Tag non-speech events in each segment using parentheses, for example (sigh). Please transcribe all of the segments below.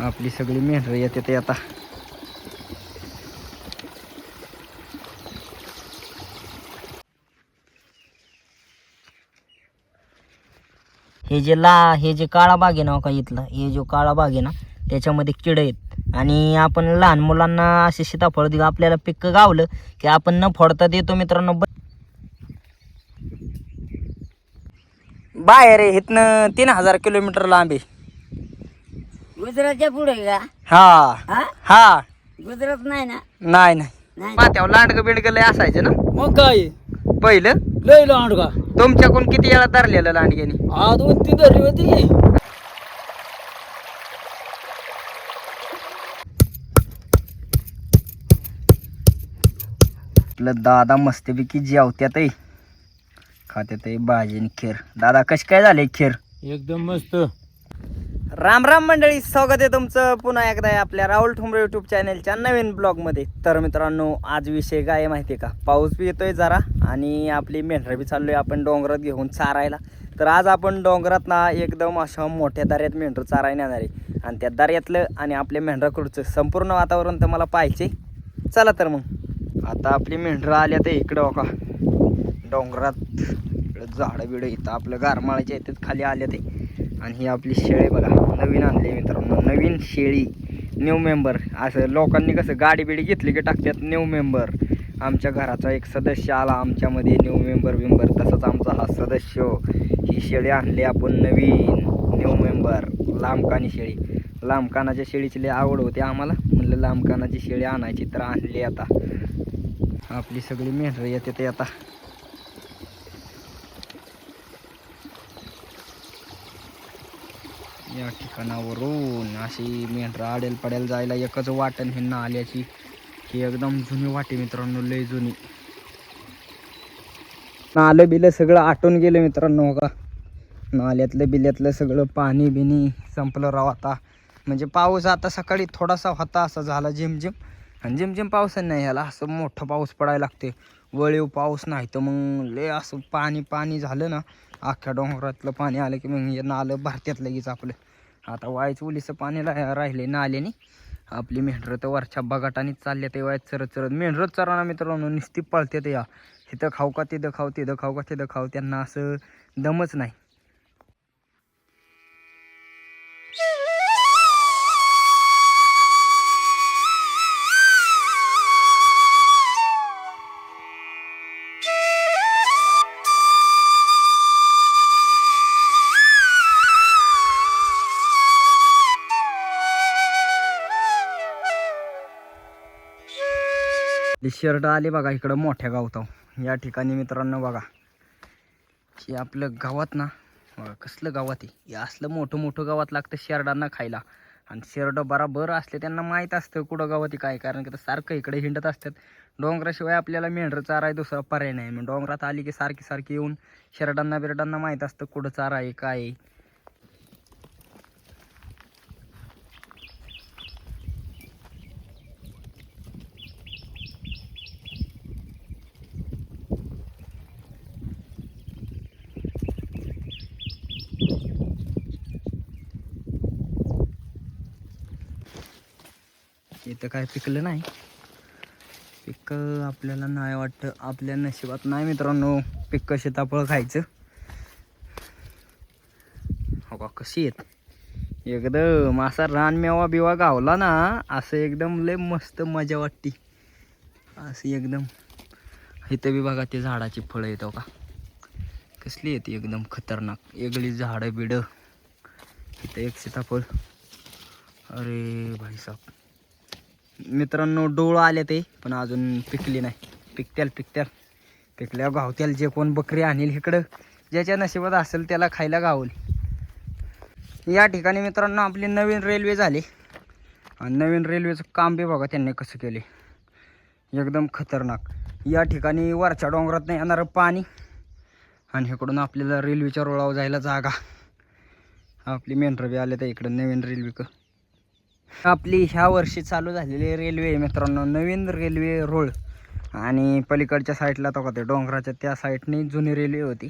आपली सगळी मेंढरं येते ते आता. हे जे ला हे जे काळा बाग आहे ना हो का इथला हे जो काळा बाग आहे ना त्याच्यामध्ये किड आहेत. आणि आपण लहान मुलांना असे सीताफळ दिलं आपल्याला पिक गावलं की आपण न फोडता देतो मित्रांनो. ब- बाहेर आहे इथनं तीन हजार किलोमीटर लांब आहे. गुजरातच्या पुढे का? हा. हा? हा. गुजरात नाही ना? नाही नाही. नाही. लांडगं बिडगं लय असायचं ना? मग काय? पहिलं? लय लांड का तुमच्याकडून किती वेळा धरलेलं लांडग्यानी? हा दोन तीन धरली होती की. आपलं दादा मस्तपैकी जेवत्यात खात्यात भाजी आणि खीर. दादा कशी काय झाले खीर? एकदम मस्त. राम राम मंडळी स्वागत आहे तुमचं पुन्हा एकदा आपल्या राहुल ठुंबरे युट्यूब चॅनलच्या नवीन ब्लॉगमध्ये तर मित्रांनो आज विषय काय माहिती आहे का? पाऊस बी येतोय जरा आणि आपली मेंढरं बी चाललोय आपण डोंगरात घेऊन चारायला. तर आज आपण डोंगरात ना एकदम अशा मोठ्या दर्यात मेंढरं चारायला येणार आहे. आणि त्या दर्यातलं आणि आपल्या मेंढराकडचं संपूर्ण वातावरण तर मला पाहिजे चला तर मग. आता आपली मेंढरं आल्या तर इकडं का डोंगरात इकडं झाडं बिडं इथं आपलं गारमाळ्याच्या इथं खाली आले ते. आणि ही आपली शेळी बघा नवीन आणली मित्रांनो नवीन शेळी न्यू मेंबर असं लोकांनी कसं गाडी बिडी घेतली की टाकतात न्यू मेंबर आमच्या घराचा एक सदस्य आला आमच्यामध्ये न्यू मेंबर बिंबर तसंच आमचा हा सदस्य. ही शेळी आणली आपण नवीन न्यू मेंबर लांबकानी शेळी. लांबकानाच्या शेळीची लई आवड होती आम्हाला. म्हणलं लांबकानाची शेळी आणायची तर आणली आता. आपली सगळी मेहनत येते ते आता. या ठिकाणावरून अशी मेंढरा आडेल पडेल जायला एकच वाटण ह्यांना आल्याची ही एकदम जुनी वाटी मित्रांनो लय जुनी. नालं बिलं सगळं आटून गेलं मित्रांनो हो का नाल्यातलं बिल्यातलं सगळं पाणी बिनी संपलं राव आता. म्हणजे पाऊस आता सकाळी थोडासा होता असा झाला झिमझिम. आणि झिमझिम पाऊस नाही ह्याला असं मोठं पाऊस पडायला लागते. वळीव पाऊस नाही तर मग लय असं पाणी पाणी झालं ना अख्ख्या डोंगरातलं पाणी आलं की मग हे नालं भरत्यात लगेच आपलं. आता वायच उलीचं पाणी रा- राहिले नाल्याने. आपली मेंढरं तर वरच्या बगाटाने चालल्या ते वायच चरत चरत. मेंढरं चराना मित्रांनो निस्ती पळतात या. इथं खाऊ का तिथं खाऊ तिथं खाऊ का तिथं खाऊ त्यांना असं दमच नाही. शर्ट आले बघा इकडं मोठ्या गावताव. या ठिकाणी मित्रांनो बघा. की आपलं गावात ना बघा कसलं गावात आहे. असलं मोठं मोठं गावात लागतं शेरडांना खायला. आणि शेरड बराबर असले त्यांना माहीत असतं कुठं गावात काय. कारण की सारखं इकडे हिंडत असतात. डोंगराशिवाय आपल्याला मेंढरं चाराय दुसरा पर्याय नाही. मग डोंगरात आली की सारखी सारखी येऊन शेरडांना बिरडांना माहीत असतं कुठं चारा आहे काय आहे. इथं काय पिकलं नाही. पिक आपल्याला नाही वाटतं आपल्या नशिबात नाही मित्रांनो. पिक सीताफळ खायचं. हो का कशी येत एकदम असा रानमेवा बिवा गावला ना असं एकदम लय मस्त मजा वाटते. असं एकदम. इथं बी बघा ते झाडाची फळं येतो का कसली येते एकदम खतरनाक. वेगळी झाडं बिडं इथं एक सीताफळ. अरे भाई साहेब मित्रांनो डोळ आले ते पण अजून पिकली नाही. पिकत्याल पिकत्याल. पिकल्या गावत्याल जे कोण बकरी आणील इकडं ज्याच्या नशिबात असेल त्याला खायला गावल. या ठिकाणी मित्रांनो आपली नवीन रेल्वे झाली. आणि नवीन रेल्वेचं काम बी बघा त्यांनी कसं केले एकदम खतरनाक. या ठिकाणी वरच्या डोंगरात नाही येणारं पाणी आणि इकडून आपल्याला रेल्वेच्या रोळावर जायला जागा. आपली मेन बी आले तर इकडं नवीन रेल्वे क. आपली ह्या वर्षी चालू झालेली रेल्वे मित्रांनो नवीन रेल्वे रोळ आणि पलीकडच्या साईडला तो का ते डोंगराच्या त्या साईडने जुनी रेल्वे होती.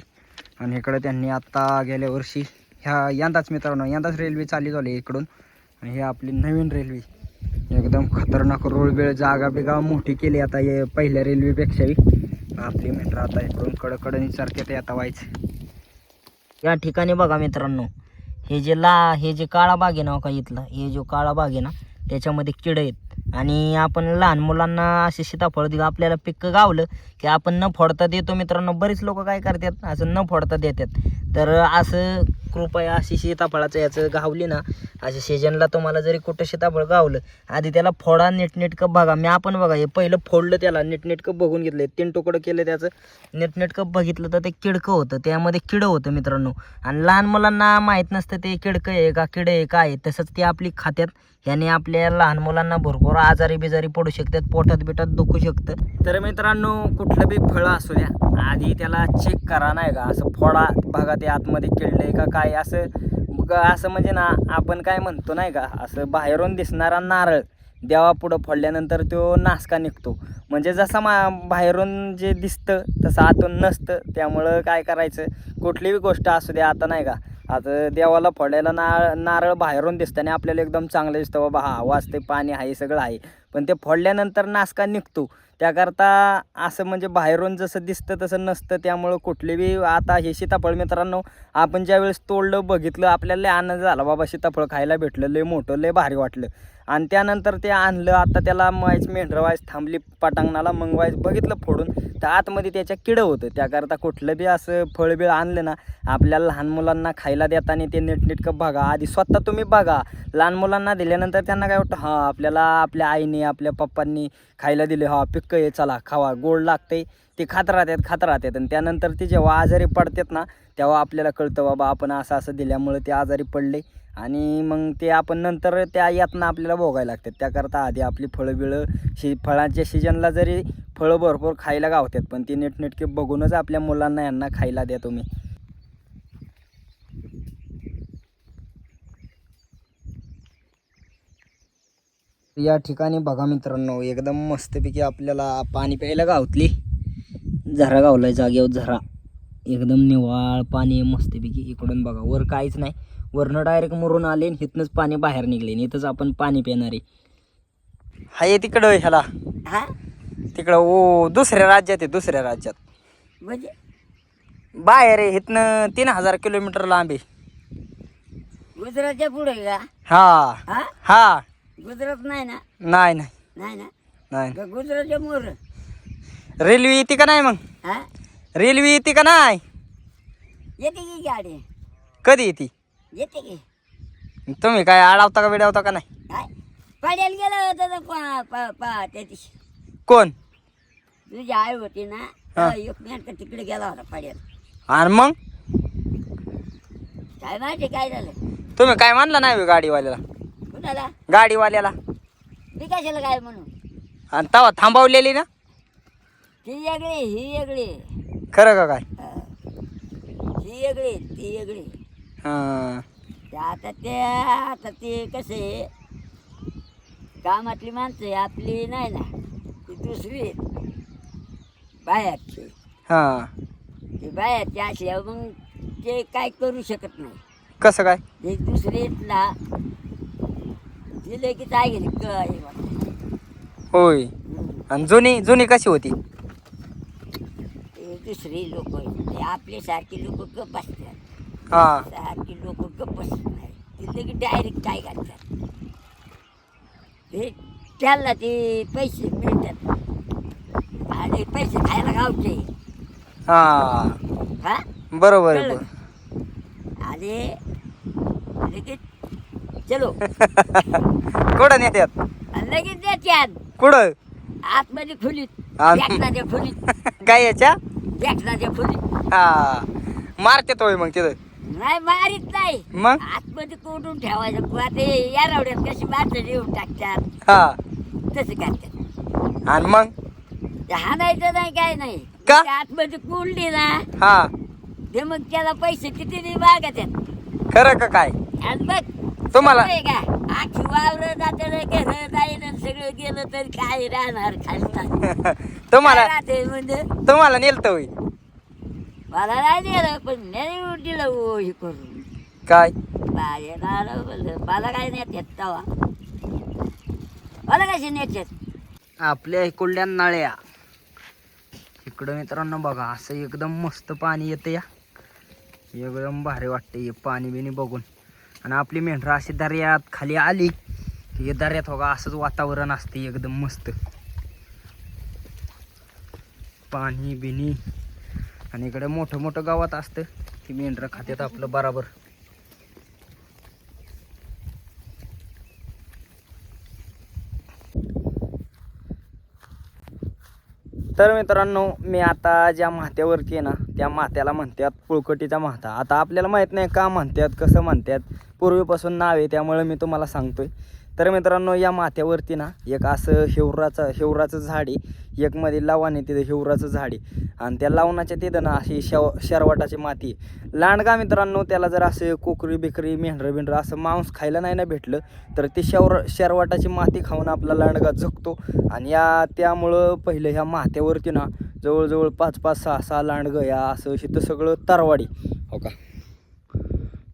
आणि इकडं त्यांनी आत्ता गेल्या वर्षी ह्या यंदाच मित्रांनो यंदाच रेल्वे चालू झाली इकडून. आणि हे आपली नवीन रेल्वे. एकदम खतरनाक रोडवेळ जागा बिगा मोठी केली आता हे पहिल्या रेल्वेपेक्षाही. आपली मित्र आता इकडून कडकडणी सारखे ते आता व्हायचं. या ठिकाणी बघा मित्रांनो हे जे ला हे जे काळा बाग आहे ना हो का इथला हे जो काळा बाग आहे ना त्याच्यामध्ये किड आहेत. आणि आपण लहान मुलांना असे सीताफळ दिलं आपल्याला पिक्क गावलं की आपण न फोडता देतो मित्रांनो बरेच लोक काय करतात असं न फोडता देतात. तर असं कृपया अशी सीताफळाचं याचं गावली ना अशा सीजनला तुम्हाला जरी कुठं सीताफळ गावलं आधी त्याला फोडा नीटनेटकं बघा. मी आपण बघा हे पहिलं फोडलं त्याला नीटनेटकं बघून घेतलं तीन तुकडं केलं त्याचं नीटनेटकं बघितलं तर ते किडकं होतं. त्यामध्ये किडं होतं मित्रांनो. आणि लहान मुलांना माहीत नसतं ते किडकं आहे का किडं आहे काय आहे. तसंच ते आपली खात्यात याने आपल्या लहान मुलांना भरपूर आजारी बिजारी पडू शकतात पोटात बिटात दुखू शकतं. तर मित्रांनो कुठलं बी फळं असू द्या आधी त्याला चेक करा नाही का? असं फोडा बघा ते आतमध्ये किडलं आहे का काय असं मग असं म्हणजे ना आपण काय म्हणतो नाही का असं बाहेरून दिसणारा नारळ देवापुढं फोडल्यानंतर तो नासका निघतो. म्हणजे जसा मा बाहेरून जे दिसतं तसं आतून नसतं. त्यामुळं काय करायचं? कुठलीही गोष्ट असू द्या आता नाही का आता देवाला फोडायला ना नारळ बाहेरून दिसतं आणि आपल्याला एकदम चांगलं दिसतं बाबा हा वाचते पाणी आहे सगळं आहे. पण ते फोडल्यानंतर नासका निघतो. त्याकरता असं म्हणजे बाहेरून जसं दिसतं तसं नसतं. त्यामुळं कुठलीबी आता हे सीताफळ मित्रांनो आपण ज्यावेळेस तोडलं बघितलं आपल्याला लय आनंद झाला. बाबा सीताफळ खायला भेटलं लय मोठं लय भारी वाटलं. आणि त्यानंतर ते आणलं आता त्याला वाईच मेंढरवायच थांबली पटांगणाला मग वाईच बघितलं फोडून. तर आतमध्ये त्याच्या किडं होतं. त्याकरता कुठलं बी असं फळबिळ आणलं ना आपल्याला लहान मुलांना खायला देताना ते नीटनीटकं बघा. आधी स्वतः तुम्ही बघा. लहान मुलांना दिल्यानंतर त्यांना काय वाटतं? हां आपल्याला आपल्या आईने आपल्या पप्पांनी खायला दिले. हा पिक्क हे चला खावा. गोड लागते ते खात राहतात खात राहतात. आणि त्यानंतर ते जेव्हा आजारी पडतात ना तेव्हा आपल्याला कळतं बाबा आपण असं असं दिल्यामुळे ते आजारी पडले. आणि मग ते आपण नंतर त्या यातना आपल्याला भोगायला लागतात. त्याकरता आधी आपली फळं बिळं शि फळांच्या सीजनला जरी फळं भरपूर खायला गावतात पण ती नीटनेटके बघूनच आपल्या मुलांना यांना खायला द्या तुम्ही. या ठिकाणी बघा मित्रांनो एकदम मस्तपैकी आपल्याला पाणी प्यायला गावतली. झरा गावलाय जागेवर झरा. एकदम निवाळ पाणी मस्तपैकी इकडून बघा. वर काहीच नाही. वरनं डायरेक्ट मरून आले आणि इथनंच पाणी बाहेर निघले इथंच आपण पाणी पिणार आहे. हाय तिकडं ह्याला. हा? तिकडं ओ दुसऱ्या राज्यात आहे दुसऱ्या राज्यात. म्हणजे? बाहेर आहे इथनं तीन हजार किलोमीटर लांब आहे. गुजरातच्या पुढे का? हा. हा? हा. गुजरात नाही ना? नाही नाही. नाही ना? नाही. गुजरातच्या मोर. रेल्वे येते का नाही मग? हा? रेल्वे येते का नाही? येते की गाडी? कधी येते? येते की. तुम्ही काय अडवता का बिडावता का नाही? काय? पाड्याला गेला होता तर पा पा पा त्या दिवशी कोण? तुझी आई होती ना तेव्हा एक मेंढका तिकडे गेला होता पाड्याला आणि मग? काय माहिती काय झालं? तुम्ही काय म्हणलं नाही गाडीवाल्याला? कुणाला? गाडीवाल्याला. मी कशाला काय म्हणू? आणि तवा थांबवलेली ना? ती वेगळी ही वेगळी. खरं का काय? हा. ही वेगळी ती वेगळी. हां. ते आता ते आता ते कसं आहे कामातली माणसं आहे आपली नाही ना ती दुसरी आहेत. बाहेरची. हां. ती बाहेरची असल्यावर मग ते काय करू शकत नाही. कसं काय? ते दुसरीला दिले की काय गेली काय होय आणि जुनी जुनी कशी होती? ते दुसरी लोक ते आपल्यासारखी लोक गप बसतात हां. सारखी लोक गप बसत नाही डायरेक्ट काय करतात ते त्याला ते पैसे मिळतात. आणि पैसे खायला गावचे. हां. हा? बरोबर आहे कळलं बरोबर. आणि लगेच चलो. (laughs) कुठं नेत्यात? आणि लगेच देत्यात कुठं? आतमध्ये खोलीत. आत- बॅटनाच्या खोलीत. (laughs) काय याच्या? हा. मारते तोय मग तिथं. नाही मारीत नाही. मग? आतमध्ये कोंडून ठेवायचं. बुवा ते या रावड्यात कशी माणसं देऊन टाकतात. हा. तसं करतात. आणि मग? ते हाणायचं नाही काय नाही. का? ते आतमध्ये कोंडली ना हा. ते मग त्याला पैसे किती नाही मागत आहेत. खरं का काय? आणि बघ तुम्हाला आखी वावर जाते घर जाईन आणि सगळं गेलं तर काय राहणार खालता? (laughs) तुम्हाला राहते म्हणजे? तुम्हाला नेलत होय. मला नाही दिलं पण नाही दिलं हो हे करून. काय? मला काय नेत येत तवा? मला कशी नेत येत आपल्या इकडल्या नळ्या. इकडं मित्रांनो बघा असं एकदम मस्त पाणी येतं या. एकदम भारी वाटतं हे पाणी बिणी बघून. आणि आपली मेंढरं अशी दर्यात खाली आली की हे दर्यात होगा असंच वातावरण असते एकदम मस्त. पाणी बिनी आणि इकडे मोठं मोठं गावात असतं की मेंढरं खात्यात आपलं बराबर. तर मित्रांनो मी आता ज्या माथ्यावरती आहे ना त्या माथ्याला म्हणतात पुळकटीचा माथा. आता आपल्याला माहीत नाही का म्हणतात कसं म्हणतात पूर्वीपासून नाव आहे त्यामुळे मी तुम्हाला सांगतोय. तर मित्रांनो या माथ्यावरती ना एक असं हेवराचं हेवराचं झाड आहे एक मध्ये लावण आहे तिथं हेवराचं झाड. आहे आणि त्या लावणाच्या तिथं ना अशी शव शरवाटाची माती. आहे. लांडगा मित्रांनो त्याला जर असं कोकरी बिकरी मेंढरं बिंढरं असं मांस खायला नाही ना भेटलं तर ते शवर शरवटाची माती खाऊन आपला लांडगा जगतो. आणि या त्यामुळं पहिलं ह्या माथ्यावरती ना जवळजवळ पाच पाच सहा सहा लांडगं या असं शिथं सगळं तरवाडी. हो का?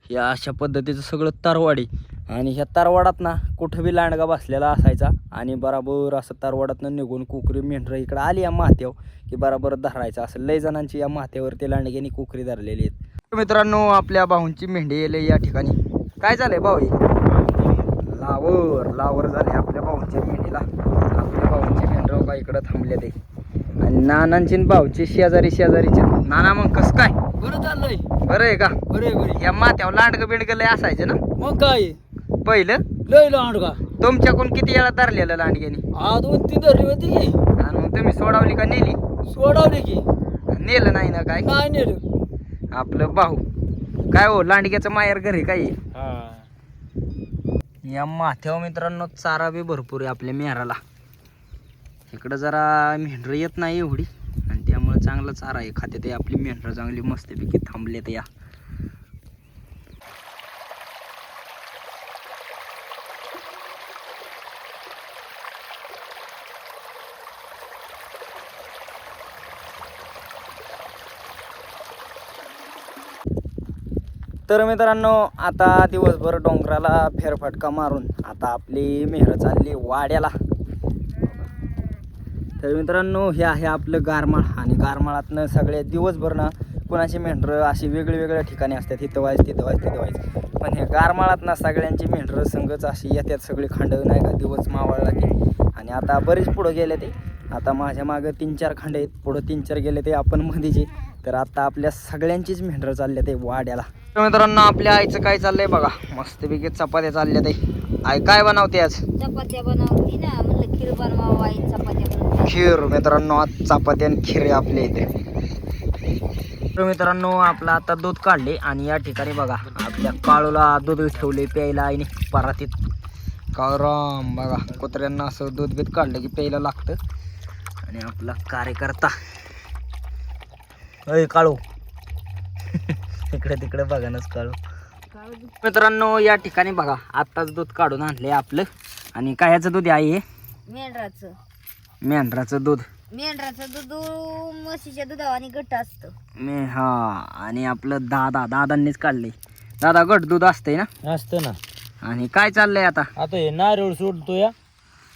या अशा पद्धतीचं सगळं तरवाडी. आणि ह्या तरवाडात ना कुठं बी लांडगा बसलेला असायचा आणि बराबर असं तरवाडातनं निघून कुकरी मेंढरं इकडं आली या माथ्यावर की बराबर धरायचं. असं लय जणांची या माथ्यावरती लांडग्यानी कुकरी धरलेली आहेत. मित्रांनो आपल्या भाऊंची मेंढी येले या ठिकाणी. काय झालंय भाऊ? लावर लावर झाले आपल्या भाऊंच्या मेंढीला. आपल्या भाऊंची मेंढरं का इकडं थांबले ते आणि नानांची भाऊची शेजारी शेजारीचे. नाना मग कसं काय? बरं चाललंय. बरं आहे का? बरे बरे या माथ्यावर लांडगं बिंडगं लय असायचं ना? मग काय? पहिलं? लय लांडगा तुमच्याकडून किती वेळा धरलेलं लांडग्याने? दोन तीन धरली होती की. आणि मग तुम्ही सोडवली का नेली? सोडावली की. नेलं नाही ना काय? नाही नेलं. आपलं भाऊ. काय हो लांडग्याचं माहेर घरी काय? हा. या माथ्यावर मित्रांनो चारा बी भरपूर आहे आपल्या मेहराला. इकडं जरा मेंढरं येत नाही एवढी. आणि त्यामुळे चांगला चारा आहे. खाते ते आपली मेंढरं चांगली मस्तपैकी थांबले तर या. तर मित्रांनो आता दिवसभर डोंगराला फेरफटका मारून आता आपली मेहर चालली वाड्याला. तर मित्रांनो हे आहे आपलं गारमाळ आणि गारमाळातनं सगळे दिवसभर ना कुणाची मेंढरं अशी वेगळी वेगळ्या ठिकाणी असतात इथं व्हायच तिथं व्हायच तिथं व्हायच. पण हे गारमाळात ना सगळ्यांची मेंढरं संघच अशी येतात सगळी खांड नाही का दिवस मावळला की. आणि आता बरेच पुढं गेले ते. आता माझ्या मागं तीन चार खांड आहेत. पुढं तीन चार गेले ते आपण मधीचे. तर आता आपल्या सगळ्यांचीच मेंढरं चालल्या ते वाड्याला. तर मित्रांनो आपल्या आईचं काय चाललंय बघा. मस्तपैकी चपात्या चालल्या ते आई काय बनवते आज? चपात्या बनवली ना. म्हणलं खीर बनवावं आई चपात्या बनवली खीर मित्रांनो आज चपात्या आणि खीर आहे आपल्या इथे. तर मित्रांनो आपलं आता दूध काढले आणि या ठिकाणी बघा आपल्या काळूला दूध ठेवले प्यायला आईने. परातीत काळराम बघा. कुत्र्यांना असं दूध बीत काढलं की प्यायला लागतं. आणि आपला कार्यकर्ता अय काळू. (laughs) इकडे तिकडे बघा नाच काळू. मित्रांनो या ठिकाणी बघा आत्ताच दूध काढून आणले आपलं. आणि काह्याचं दूध आहे हे? मेंढराचं. मेंढराचं दूध. मेंढराचं दूध म्हशीच्या दुधावानी घट्ट असतं. मी हा आणि आपलं दादा दादांनीच काढले दादा गट दूध असतंय ना? असतं ना. आणि काय चाललंय आता? आता हे नारळ सोडतो या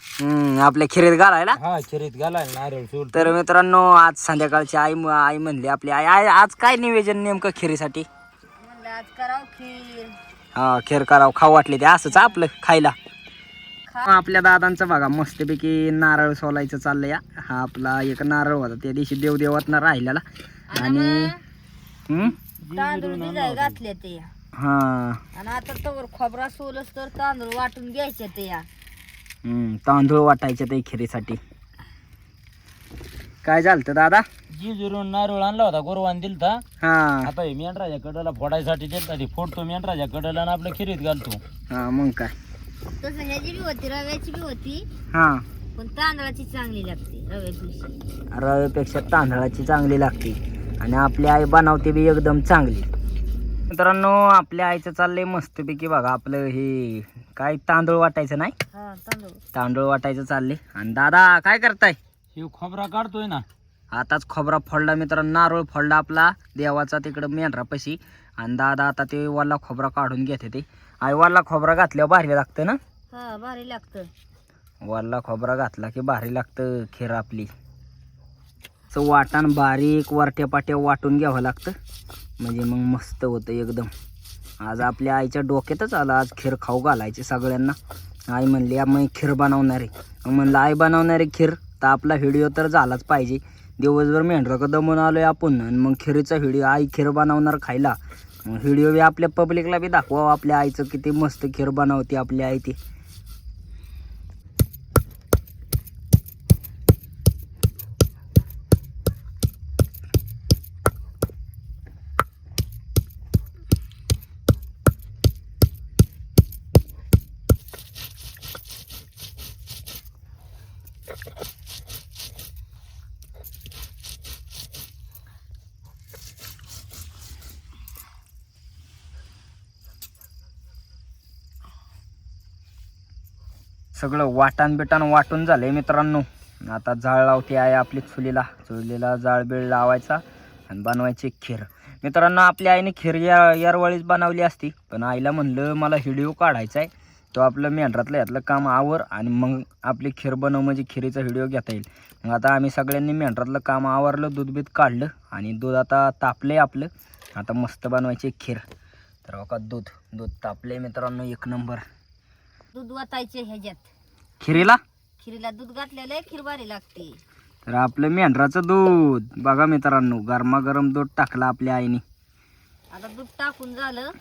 हम्म, आपल्या खिरीत घालायला? हा शरीत घालाय नारळ सोड तर मित्रांनो आज संध्याकाळची आई आई म्हणली आपली. आई आई आज काय निवेदन नेमकं खिरीसाठी? म्हणलं आज करावं खीर. हा खीर करावं खाऊ वाटले ते असंच आपलं खायला. आपल्या दादांचं बघा मस्तपैकी नारळ सोलायचं चाललंय या. हा आपला एक नारळ होता त्या दिवशी देवदेवात राहिलेला. आणि हम्म? तांदूळ भिजाय घातले ते. हा. आणि आता तवर खोबरा सोलस तर तांदूळ वाटून घ्यायचे ते. या तांदूळ वाटायचे ते खिरीसाठी. काय झालं दादा? जिजुरून नारळ आणला होता गोरवान दिलता. हा. आता हे मेंढराच्या कडला फोडायसाठी दिलता ते फोडतो मेंढराच्या कडला आणि आपल्या खिरीत घालतो. हा मग काय? तसं ह्याची बी होती रव्याची बी होती. हा. पण तांदळाची चांगली लागते रव्यापेक्षा. रव्यापेक्षा तांदळाची चांगली लागते. आणि आपली आई बनवते बी एकदम चांगली. मित्रांनो आपल्या आईचं चाललंय मस्तपैकी बघा आपलं हे काय तांदूळ वाटायचं नाही? हा तांदूळ. तांदूळ वाटायचं चाललंय. आणि दादा काय करताय? हे खोबरा काढतोय ना. आताच खोबरा फोडला मित्रांनो नारळ फोडला आपला देवाचा तिकडं मेंढरापाशी. आणि दादा आता ते वल्ला खोबरा काढून घेते ते. आई वल्ला खोबरा घातल्यावर भारी लागतं ना? हा भारी लागतं. वल्ला खोबरा घातला की भारी लागतं खीर आपली. असं वाटण बारीक वरट्या पाट्या वाटून घ्यावं लागतं. म्हणजे मग मस्त होतं एकदम. आज आपल्या आईच्या डोक्यातच आलं आज खीर खाऊ घालायची सगळ्यांना. आई म्हणली मग खीर बनवणार आहे. मग म्हणलं आई बनवणारे खीर तर आपला व्हिडिओ तर झालाच पाहिजे. दिवसभर मेंढरं दमून आलो आहे आपण आणि मग खिरीचा व्हिडिओ आई खीर बनवणार खायला. मग व्हिडिओ बी आपल्या पब्लिकला बी दाखवावं आपल्या आईचं किती मस्त खीर बनवते आपली आई ती. सगळं वाटण बिटाण वाटून झालं आहे मित्रांनो. आता जाळ लावते आहे आपली चुलीला. चुलीला जाळ बीळ लावायचा आणि बनवायची खीर. मित्रांनो आपल्या आईने खीर या यारवाळीच बनवली असती पण आईला म्हणलं मला व्हिडिओ काढायचा आहे. तो आपलं मेंढरातलं यातलं काम आवर आणि मग आपली खीर बनव म्हणजे खिरीचा व्हिडिओ घेता येईल. मग आता आम्ही सगळ्यांनी मेंढरातलं काम आवरलं दूध बीत काढलं आणि दूध आता तापलं आपलं. आता मस्त बनवायची खीर. तर बघा दूध दूध तापले मित्रांनो एक नंबर. दूध वाटायचे ह्याच्यात. खिरीला? खिरीला दूध घातलेलं आहे खीर भारी लागते. तर आपलं मेंढराचं दूध. बघा मित्रांनो गरमागरम दूध टाकलं आपल्या आईने. आता दूध टाकून झालं.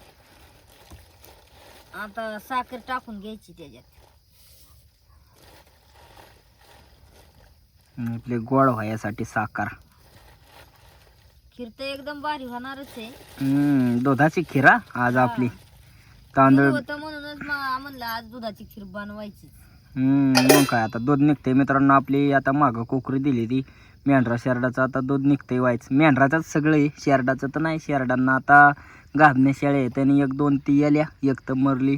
आता साखर टाकून घ्यायची त्याच्यात. आणि आपले गोड व्हायसाठी साखर. खीर तर एकदम भारी होणारच आहे. हम्म, दुधाची खिरा आज आपली. तांदूळ. दूध होतं म्हणूनच मा- म्हणलं आज दुधाची खीर बनवायची. हम्म, मग काय आता दूध निघते मित्रांनो आपली आता मागं कोकरी दिली ती. मेंढरा शेरडाचं आता दूध निघते व्हायचं. मेंढराचंच सगळं आहे शेरडाचं तर नाही शेरडांना आता गाभणे शेळ्या आहेत आणि एक दोन ती आल्या एक तर मरली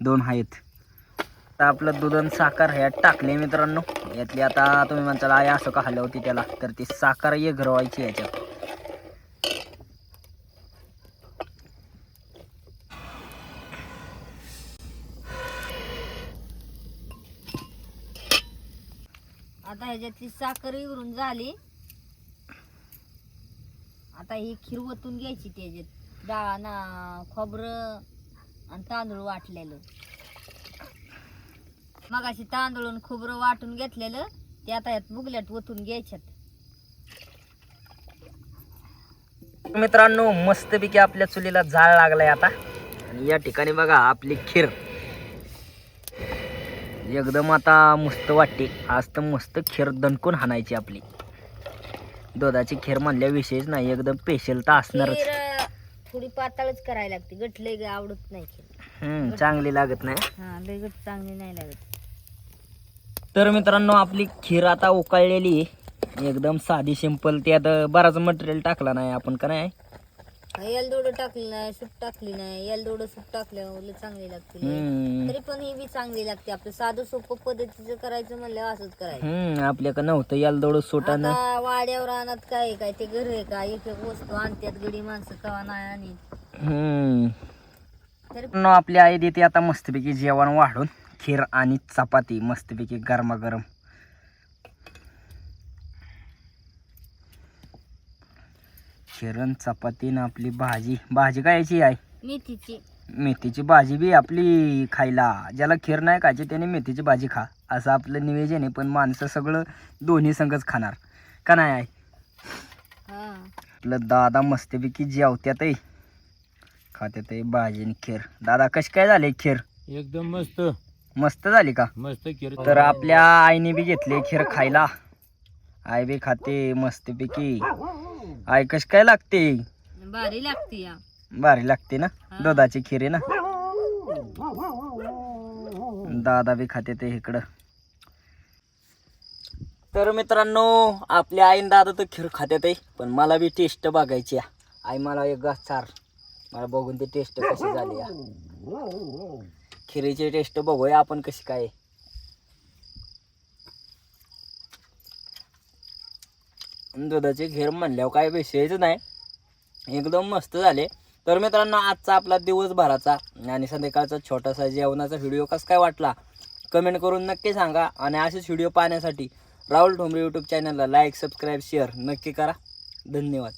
दोन आहेत. आता आपलं दूध आणि साखर ह्यात टाकले मित्रांनो. यातली आता तुम्ही म्हणताल आई असं का हलवती त्याला? तर ती साखर ये घरवायची याच्यात. ह्याच्यातली साखर इवरून झाली. आता ही खीर ओतून घ्यायची त्याच्यात. डाळ ना खोबरं आणि तांदूळ वाटलेलं. मगाशी तांदूळ आणि खोबरं वाटून घेतलेलं ते आता यात बुगल्यात ओतून घ्यायच्यात. मित्रांनो मस्तपैकी आपल्या चुलीला जाळ लागलाय आता. आणि या ठिकाणी बघा आपली खीर. एकदम आता मस्त वाटते. आज तर मस्त खीर दणकून हाणायची आपली. दुधाची खीर म्हणल्या विषयच नाही एकदम स्पेशल तर असणारच. खीर थोडी पातळच करायला लागते. गट लय आवडत नाही खीर. हम्म, चांगली लागत नाही? हा लय गट चांगली नाही लागत. तर मित्रांनो आपली खीर आता उकळलेली आहे. एकदम साधी सिंपल त्यात बराच मटेरियल टाकला नाही आपण का नाही? एलदोडं टाकली नाही सूप टाकली नाही. एलदोडं सूप टाकल्यावर लय चांगली लागते. हम्म, तरी पण ही बी चांगली लागते. आपलं साधं सोपं पद्धतीचं करायचं म्हणल्यावर असंच करायचं. हम्म आपल्याकडं नव्हतं याला दोडं सोटानं. आता वाड्यावर आणत काय आहे काय ते घर आहे का? एक एक वस्तू आणतात गडी माणसं कवा नाही आणि हम्म. तरी न आपली आई देते आता मस्तपैकी जेवण वाढून. खीर आणि चपाती मस्तपैकी गरमागरम. खीरन चपाती न आपली भाजी. भाजी काय याची आहे मेथीची. मेथीची भाजी बी आपली खायला. ज्याला खीर नाही खायची त्याने मेथीची भाजी खा. असं आपलं निवेदन आहे पण माणसं सगळं दोन्ही संगच खाणार. का नाही आहे हा. आपलं दादा मस्तपैकी जेवत्यातही खात्यातही भाजी आणि खीर. दादा कशी काय झाली खीर? एकदम मस्त. मस्त झाली का? मस्त खीर. तर आपल्या आईने बी घेतले खीर खायला. आई बी खाते मस्तपैकी. आई कशी काय लागते? भारी लागते या. भारी लागते ना? हा. दुधाची खीर आहे ना? दादा बी खाते ते इकडं. तर मित्रांनो आपल्या आईन दादा तर खीर खाते ते पण मला बी टेस्ट बघायची आहे. आई मला एक घास चार. मला बघून ते टेस्ट कशी झाली या खिरीची टेस्ट बघूया आपण कशी काय दुधाचे खीर म्हणल्यावर काय विषयच नाही. एकदम मस्त झाले. तर मित्रांनो आजचा आपला दिवसभराचा आणि संध्याकाळचा छोटासा जेवणाचा व्हिडिओ कसा काय वाटला? कमेंट करून नक्की सांगा आणि असेच व्हिडिओ पाहण्यासाठी राहुल ठोंबरे यूट्यूब चॅनलला लाईक सबस्क्राईब शेअर नक्की करा. धन्यवाद.